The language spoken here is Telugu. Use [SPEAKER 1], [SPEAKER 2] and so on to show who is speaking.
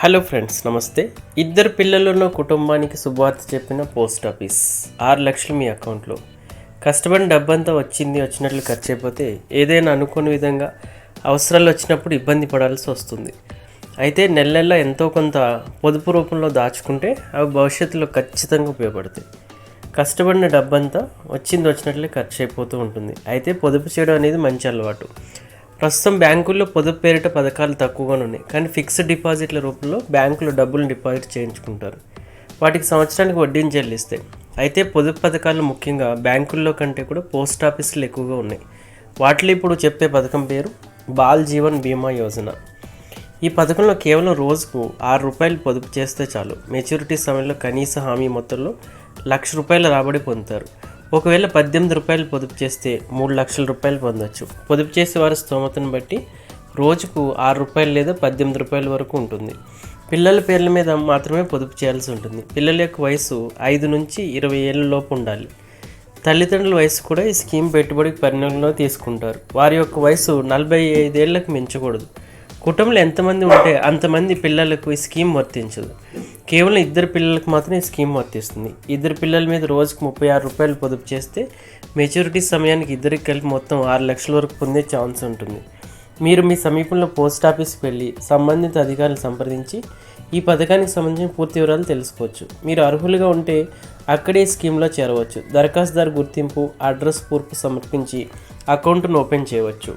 [SPEAKER 1] హలో ఫ్రెండ్స్ నమస్తే. ఇద్దరు పిల్లలున్న కుటుంబానికి శుభవార్త చెప్పిన పోస్ట్ ఆఫీస్. ఆరు లక్షలు మీ అకౌంట్లో. కష్టపడిన డబ్బంతా వచ్చింది వచ్చినట్లు ఖర్చు అయిపోతే ఏదైనా అనుకోని విధంగా అవసరాలు వచ్చినప్పుడు ఇబ్బంది పడాల్సి వస్తుంది. అయితే నెల నెల ఎంతో కొంత పొదుపు రూపంలో దాచుకుంటే అవి భవిష్యత్తులో ఖచ్చితంగా ఉపయోగపడతాయి. కష్టపడిన డబ్బంతా వచ్చింది వచ్చినట్లే ఖర్చు అయిపోతూ ఉంటుంది. అయితే పొదుపు చేయడం అనేది మంచి అలవాటు. ప్రస్తుతం బ్యాంకుల్లో పొదుపు పేరిట పథకాలు తక్కువగానే ఉన్నాయి. కానీ ఫిక్స్డ్ డిపాజిట్ల రూపంలో బ్యాంకులో డబ్బులు డిపాజిట్ చేయించుకుంటారు. వాటికి సంవత్సరానికి వడ్డీని చెల్లిస్తాయి అయితే పొదుపు పథకాలు ముఖ్యంగా బ్యాంకుల్లో కంటే కూడా పోస్ట్ ఆఫీసులు ఎక్కువగా ఉన్నాయి. వాటిలో ఇప్పుడు చెప్పే పథకం పేరు బాల్ జీవన్ బీమా యోజన. ఈ పథకంలో కేవలం రోజుకు ఆరు రూపాయలు పొదుపు చేస్తే చాలు. మెచ్యూరిటీ సమయంలో కనీస హామీ మొత్తంలో లక్ష రూపాయల రాబడి పొందుతారు. ఒకవేళ పద్దెనిమిది రూపాయలు పొదుపు చేస్తే మూడు లక్షల రూపాయలు పొందొచ్చు. పొదుపు చేసే వారి స్తోమతను బట్టి రోజుకు ఆరు రూపాయలు లేదా పద్దెనిమిది రూపాయల వరకు ఉంటుంది. పిల్లల పేర్ల మీద మాత్రమే పొదుపు చేయాల్సి ఉంటుంది. పిల్లల యొక్క వయసు ఐదు నుంచి ఇరవై ఏళ్ళ లోపు ఉండాలి. తల్లిదండ్రుల వయసు కూడా ఈ స్కీమ్ పెట్టుబడికి పరిగణనలో తీసుకుంటారు. వారి యొక్క వయసు నలభై ఐదేళ్ళకు మించకూడదు. కుటుంబంలో ఎంతమంది ఉంటే అంతమంది పిల్లలకు ఈ స్కీమ్ వర్తించదు. కేవలం ఇద్దరు పిల్లలకు మాత్రం ఈ స్కీమ్ వర్తిస్తుంది. ఇద్దరు పిల్లల మీద రోజుకు ముప్పై ఆరు రూపాయలు పొదుపు చేస్తే మెచ్యూరిటీ సమయానికి ఇద్దరికి కలిపి మొత్తం ఆరు లక్షల వరకు పొందే ఛాన్స్ ఉంటుంది. మీరు మీ సమీపంలో పోస్ట్ ఆఫీస్కి వెళ్ళి సంబంధిత అధికారులు సంప్రదించి ఈ పథకానికి సంబంధించిన పూర్తి వివరాలు తెలుసుకోవచ్చు. మీరు అర్హులుగా ఉంటే అక్కడే స్కీమ్లో చేరవచ్చు. దరఖాస్తుదారు గుర్తింపు అడ్రస్ పూర్పు సమర్పించి అకౌంట్ను ఓపెన్ చేయవచ్చు.